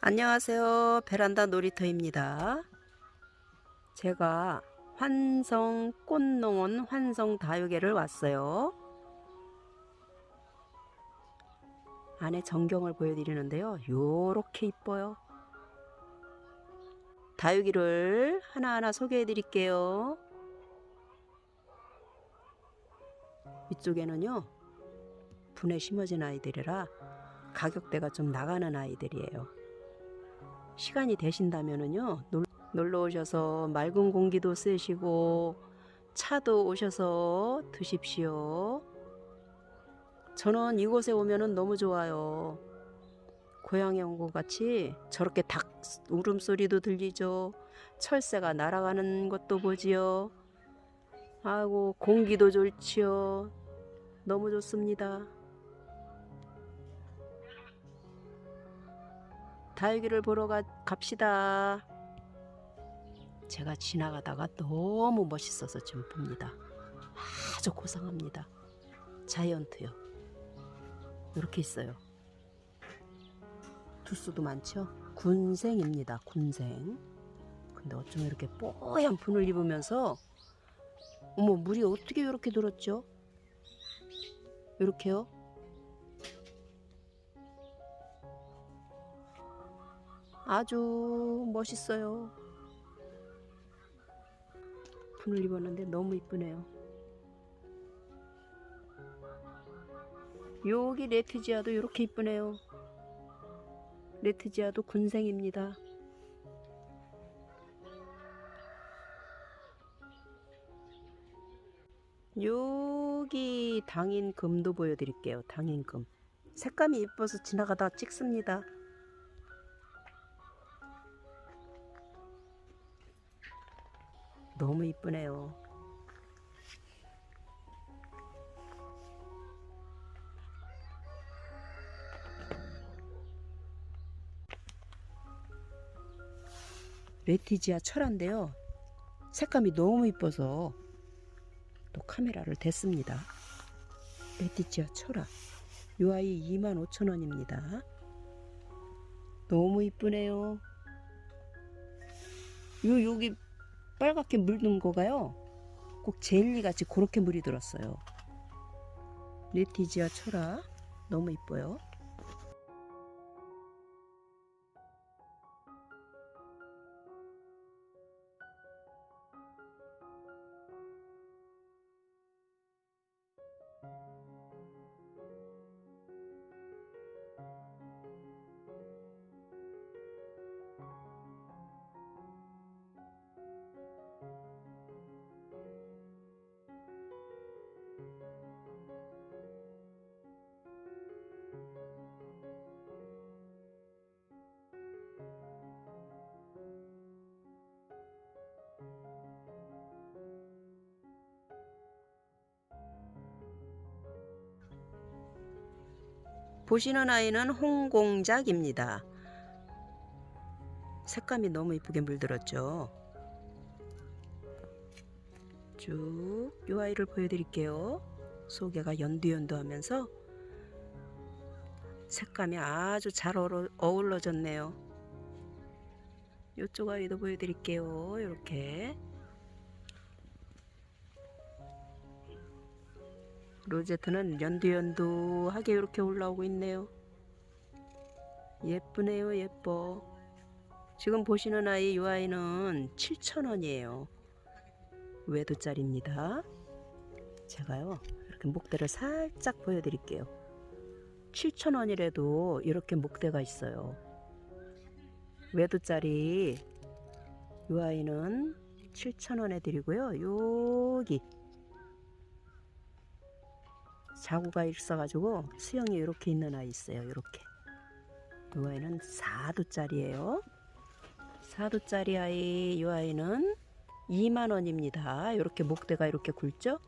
안녕하세요. 베란다 놀이터입니다. 제가 환성 꽃농원 환성 다육에를 왔어요. 안에 전경을 보여드리는데요. 요렇게 이뻐요. 다육이를 하나하나 소개해 드릴게요. 이쪽에는요. 분에 심어진 아이들이라 가격대가 좀 나가는 아이들이에요. 시간이 되신다면은요 놀- 놀러 오셔서 맑은 공기도 쐬시고 차도 오셔서 드십시오. 저는 이곳에 오면은 너무 좋아요. 고향에 온 것 같이 저렇게 닭 울음소리도 들리죠. 철새가 날아가는 것도 보지요. 아이고 공기도 좋지요. 너무 좋습니다. 다육이를 보러 가, 갑시다. 제가 지나가다가 너무 멋있어서 지금 봅니다. 아주 고상합니다. 자이언트요. 이렇게 있어요. 두수도 많죠? 군생입니다. 군생. 근데 어쩜 이렇게 뽀얀 분을 입으면서 어머 물이 어떻게 이렇게 들었죠? 이렇게요? 아주 멋있어요. 분을 입었는데 너무 이쁘네요. 여기 레트지아도 이렇게 이쁘네요. 레트지아도 군생입니다. 여기 당인금도 보여드릴게요. 당인금. 색감이 이뻐서 지나가다 찍습니다. 너무 이쁘네요. 레티지아 철화인데요. 색감이 너무 이뻐서 또 카메라를 댔습니다. 레티지아 철화. 요 아이 25,000원입니다. 너무 이쁘네요. 요 여기 빨갛게 물든 거가요. 꼭 젤리 같이 그렇게 물이 들었어요. 레티지아 철화 너무 이뻐요. 보시는 아이는 홍공작입니다. 색감이 너무 이쁘게 물들었죠. 쭉 이 아이를 보여드릴게요. 소개가 연두연두하면서 색감이 아주 잘 어울러졌네요. 이쪽 아이도 보여드릴게요. 이렇게 로제트는 연두연두하게 이렇게 올라오고 있네요. 예쁘네요, 예뻐. 지금 보시는 아이, 이 아이는 7,000원이에요. 외도짜리입니다. 제가요, 이렇게 목대를 살짝 보여드릴게요. 7,000원이라도 이렇게 목대가 있어요. 외도짜리, 이 아이는 7,000원에 드리고요. 여기 자구가 있어가지고 수영이 이렇게 있는 아이 있어요. 이렇게. 이 아이는 4도짜리예요. 4도짜리 아이 이 아이는 2만 원입니다. 이렇게 목대가 이렇게 굵죠?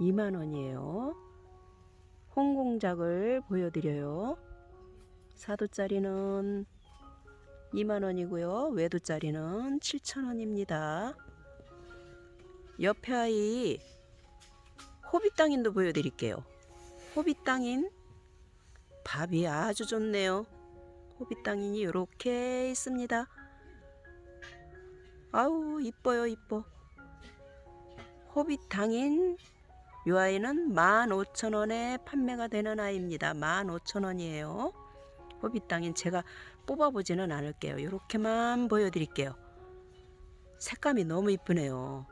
2만 원이에요. 홍공작을 보여드려요. 4도짜리는 2만 원이고요. 외도짜리는 7천 원입니다. 옆에 아이 호빗 땅인도 보여드릴게요. 호빗 땅인 밥이 아주 좋네요. 호빗당인이 이렇게 있습니다. 아우 이뻐요 이뻐. 호빗당인 이 아이는 15,000원에 판매가 되는 아이입니다. 15,000원이에요. 호빗당인 제가 뽑아보지는 않을게요. 이렇게만 보여드릴게요. 색감이 너무 이쁘네요.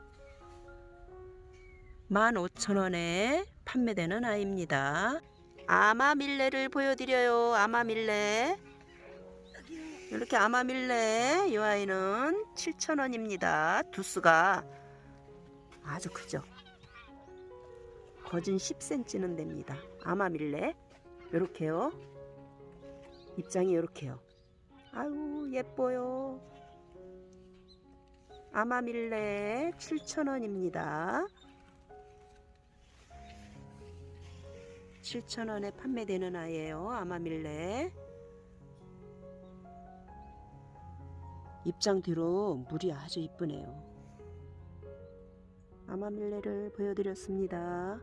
15,000원에 판매되는 아이입니다. 아마밀레를 보여드려요. 아마밀레. 이렇게 아마밀레 이 아이는 7,000원입니다. 두수가 아주 크죠. 거진 10cm는 됩니다. 아마밀레 이렇게요. 입장이 이렇게요. 아유 예뻐요. 아마밀레 7,000원입니다. 7,000원에 판매되는 아이예요. 아마밀레. 입장 뒤로 물이 아주 이쁘네요. 아마밀레를 보여드렸습니다.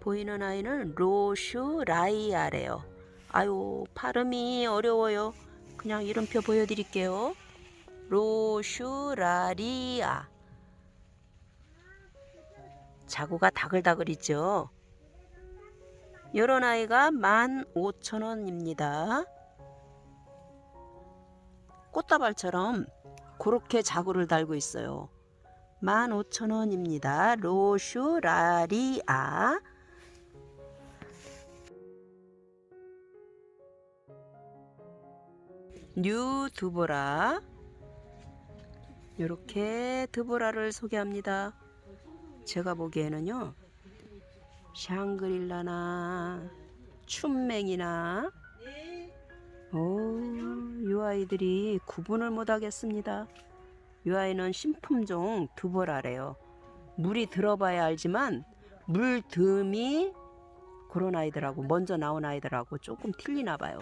보이는 아이는 로슈 라이아래요. 아유 발음이 어려워요. 그냥 이름표 보여드릴게요. 로슈 라리아. 자구가 다글다글이죠. 이런 아이가 15,000원입니다. 꽃다발처럼 그렇게 자구를 달고 있어요. 15,000원입니다. 로슈 라리아. 뉴 두보라. 이렇게 두보라를 소개합니다. 제가 보기에는요. 샹그릴라나 춘맹이나 오, 이 아이들이 구분을 못 하겠습니다. 이 아이는 신품종 두보라래요. 물이 들어봐야 알지만 물 듬이 그런 아이들하고 먼저 나온 아이들하고 조금 틀리나 봐요.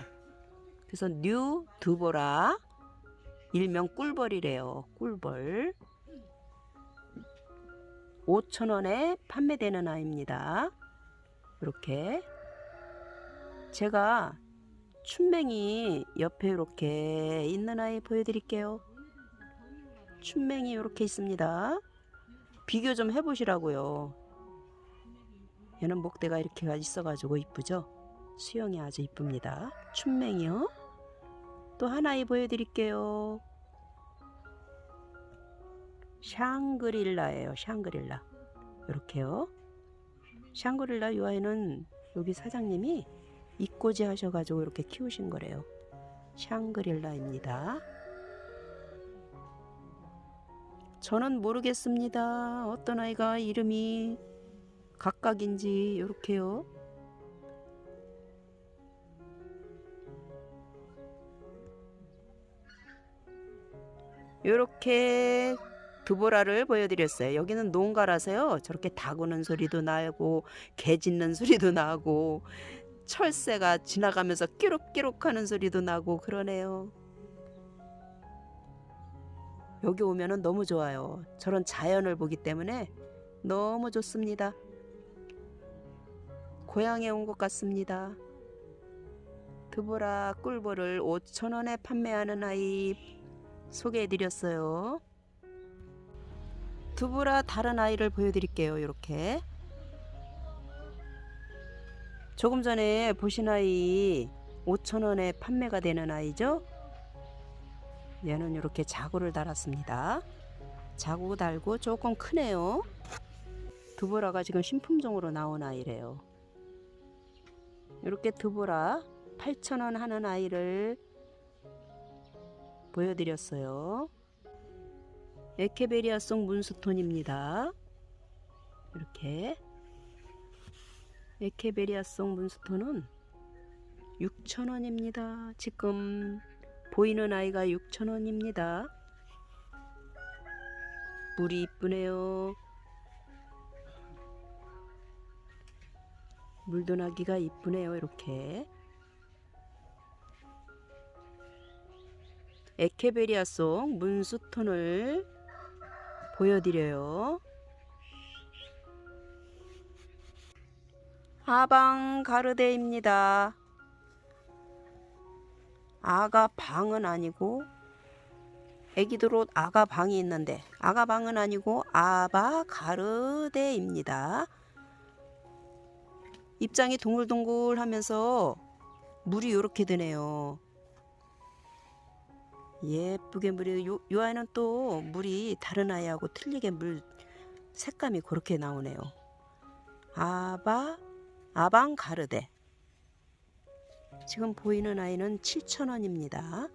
그래서 뉴 두보라 일명 꿀벌이래요. 꿀벌. 5,000원에 판매되는 아이입니다. 이렇게 제가 춘맹이 옆에 이렇게 있는 아이 보여드릴게요. 춘맹이 이렇게 있습니다. 비교 좀 해보시라고요. 얘는 목대가 이렇게 있어가지고 이쁘죠? 수영이 아주 이쁩니다. 춘맹이요. 또 하나이 보여드릴게요. 샹그릴라예요. 샹그릴라. 이렇게요. 샹그릴라 요 아이는 여기 사장님이 이꼬지 하셔가지고 이렇게 키우신 거래요. 샹그릴라입니다. 저는 모르겠습니다. 어떤 아이가 이름이 각각인지 이렇게요. 이렇게 두보라를 보여드렸어요. 여기는 농가라서요. 저렇게 다구는 소리도 나고 개 짖는 소리도 나고 철새가 지나가면서 끼룩끼룩 하는 소리도 나고 그러네요. 여기 오면은 너무 좋아요. 저런 자연을 보기 때문에 너무 좋습니다. 고향에 온 것 같습니다. 드보라 꿀보를 5,000원에 판매하는 아이 소개해드렸어요. 두부라 다른 아이를 보여드릴게요. 이렇게 조금 전에 보신 아이 5,000원에 판매가 되는 아이죠. 얘는 이렇게 자구를 달았습니다. 자구 달고 조금 크네요. 두보라가 지금 신품종으로 나온 아이래요. 이렇게 두보라 8,000원 하는 아이를 보여드렸어요. 에케베리아 속 문스톤입니다. 이렇게 에케베리아 속 문스톤은 6,000원입니다. 지금 보이는 아이가 6,000원입니다. 물이 이쁘네요. 물도 나기가 이쁘네요. 이렇게 에케베리아 속 문스톤을 보여드려요. 아방가르데입니다. 아가 방은 아니고 애기들 옷 아가 방이 있는데 아가 방은 아니고 아바 가르데입니다. 입장이 동글동글 하면서 물이 이렇게 드네요. 예쁘게 물이 요, 요 아이는 또 물이 다른 아이하고 틀리게 물 색감이 그렇게 나오네요. 아바 아방 가르데 지금 보이는 아이는 7,000원입니다.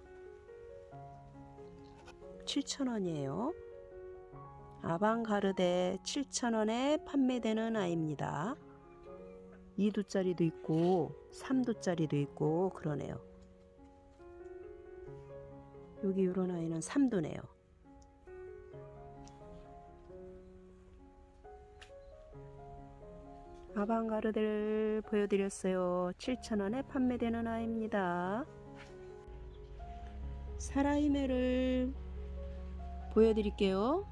7,000원이에요. 아방가르데 7,000원에 판매되는 아이입니다. 2두짜리도 있고 3두짜리도 있고 그러네요. 여기 이런 아이는 3두네요. 아방가르데를 보여드렸어요. 7,000원에 판매되는 아이입니다. 사라이메를 보여드릴게요.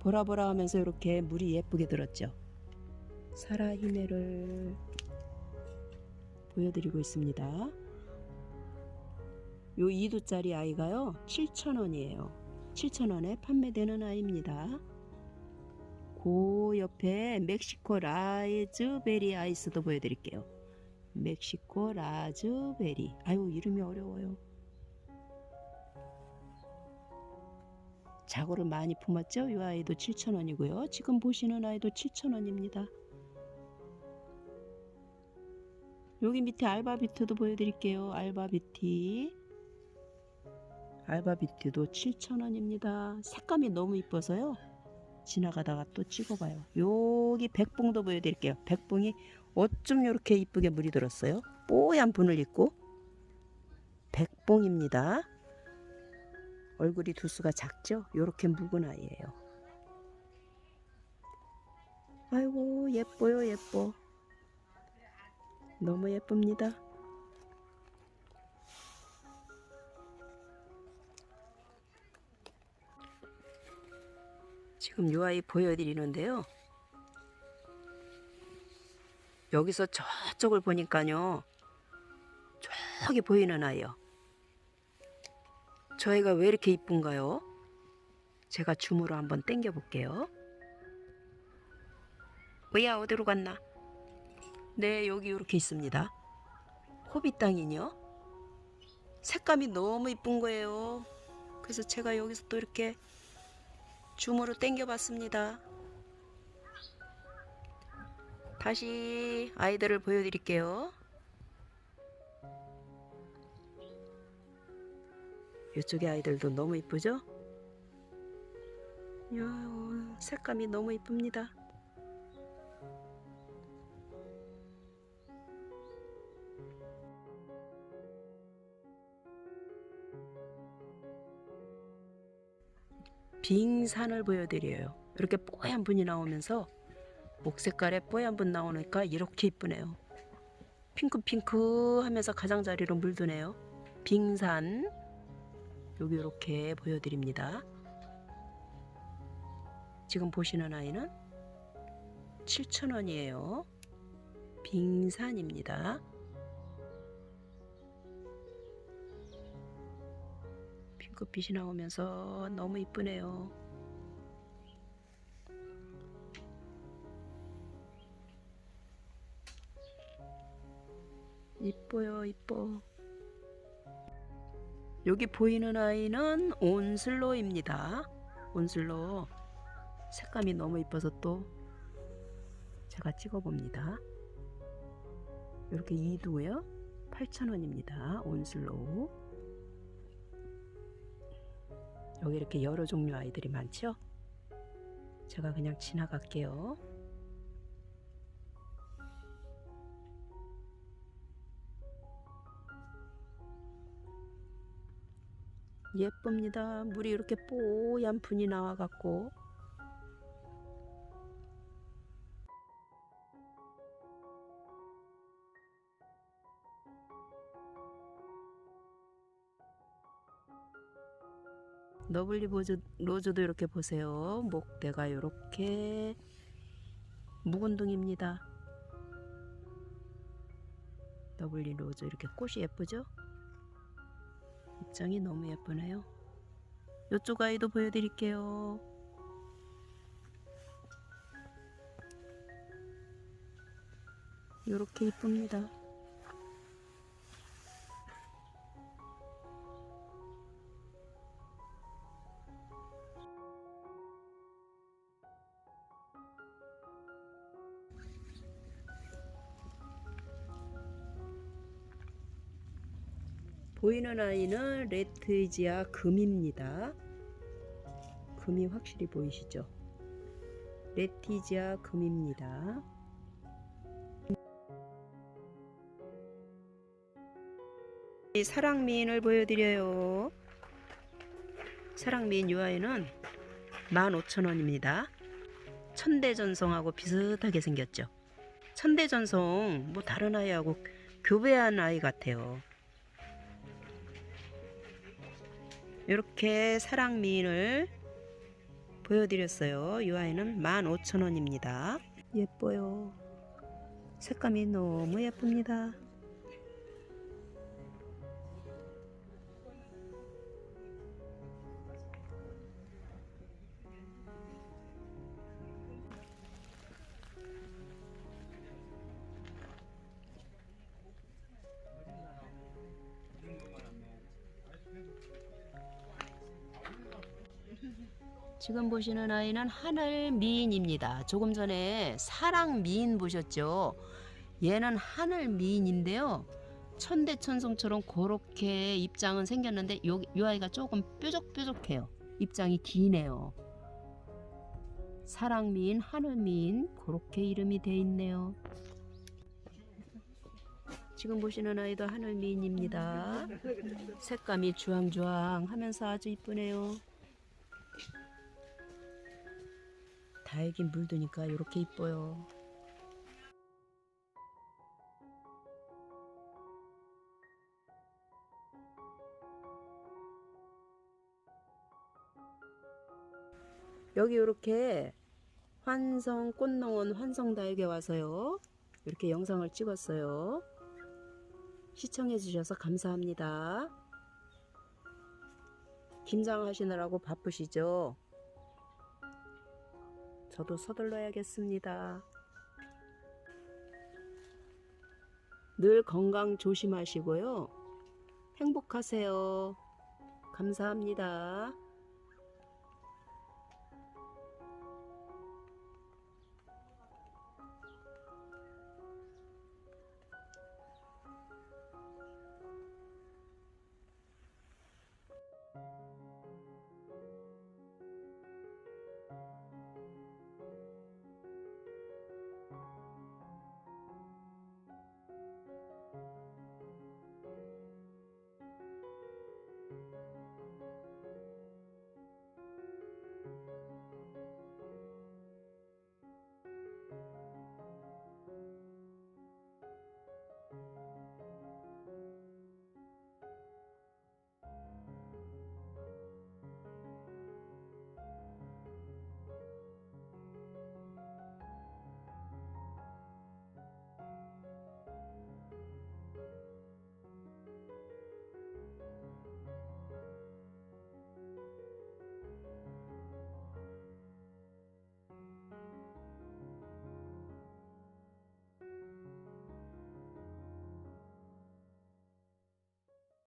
보라보라 하면서 이렇게 물이 예쁘게 들었죠. 사라히메를 보여드리고 있습니다. 요 2두짜리 아이가요. 7,000원이에요. 7,000원에 판매되는 아이입니다. 그 옆에 멕시코 라즈베리 아이스도 보여드릴게요. 멕시코 라즈베리. 아유 이름이 어려워요. 자고를 많이 품었죠? 이 아이도 7,000원이고요. 지금 보시는 아이도 7,000원입니다. 여기 밑에 알바비트도 보여드릴게요. 알바비티. 알바 비트도 7,000원입니다. 색감이 너무 이뻐서요. 지나가다가 또 찍어봐요. 여기 백봉도 보여드릴게요. 백봉이 어쩜 이렇게 이쁘게 물이 들었어요? 뽀얀 분을 입고 백봉입니다. 얼굴이 두수가 작죠? 요렇게 묵은 아이예요. 아이고 예뻐요 예뻐. 너무 예쁩니다. 지금 요 아이 보여드리는데요. 여기서 저쪽을 보니까요. 저기 보이는 아이요. 저 애가 왜 이렇게 이쁜가요? 제가 줌으로 한번 당겨 볼게요. 왜야 어디로 갔나? 네 여기 이렇게 있습니다. 호빗 땅이요. 색감이 너무 이쁜 거예요. 그래서 제가 여기서 또 이렇게 줌으로 당겨 봤습니다. 다시 아이들을 보여드릴게요. 이쪽의 아이들도 너무 이쁘죠? 색감이 너무 이쁩니다. 빙산을 보여드려요. 이렇게 뽀얀 분이 나오면서 목 색깔에 뽀얀 분 나오니까 이렇게 이쁘네요. 핑크핑크 하면서 가장자리로 물드네요. 빙산 여기 이렇게 보여드립니다. 지금 보시는 아이는 7,000원이에요. 빙산입니다. 핑크빛이 나오면서 너무 이쁘네요. 이뻐요, 이뻐. 여기 보이는 아이는 온슬로입니다. 온슬로. 색감이 너무 이뻐서 또 제가 찍어봅니다. 이렇게 2두고요. 8,000원입니다. 온슬로우. 여기 이렇게 여러 종류 아이들이 많죠? 제가 그냥 지나갈게요. 예쁩니다. 물이 이렇게 뽀얀 분이 나와갖고 너블리 보즈, 로즈도 이렇게 보세요. 목대가 이렇게 묵은둥입니다. 더블린 로즈 이렇게 꽃이 예쁘죠? 입장이 너무 예쁘네요. 이쪽 아이도 보여드릴게요. 이렇게 이쁩니다. 보이는 아이는 레트지아 금입니다. 금이 확실히 보이시죠? 레티지아 금입니다. 이 사랑미인을 보여드려요. 사랑미인 요 아이는 15,000원입니다. 천대전송하고 비슷하게 생겼죠. 천대전송 뭐 다른 아이하고 교배한 아이 같아요. 이렇게 사랑미인을 보여드렸어요. 이 아이는 15,000원입니다. 예뻐요. 색감이 너무 예쁩니다. 지금 보시는 아이는 하늘 미인입니다. 조금 전에 사랑 미인 보셨죠? 얘는 하늘 미인인데요. 천대천송처럼 그렇게 입장은 생겼는데 요, 요 아이가 조금 뾰족뾰족해요. 입장이 기네요. 사랑 미인, 하늘 미인 그렇게 이름이 돼 있네요. 지금 보시는 아이도 하늘 미인입니다. 색감이 주황주황 하면서 아주 이쁘네요. 다육이 물드니까 이렇게 이뻐요. 여기 이렇게 환성 꽃농원 환성다육에 와서요. 이렇게 영상을 찍었어요. 시청해 주셔서 감사합니다. 김장하시느라고 바쁘시죠? 저도 서둘러야겠습니다. 늘 건강 조심하시고요. 행복하세요. 감사합니다.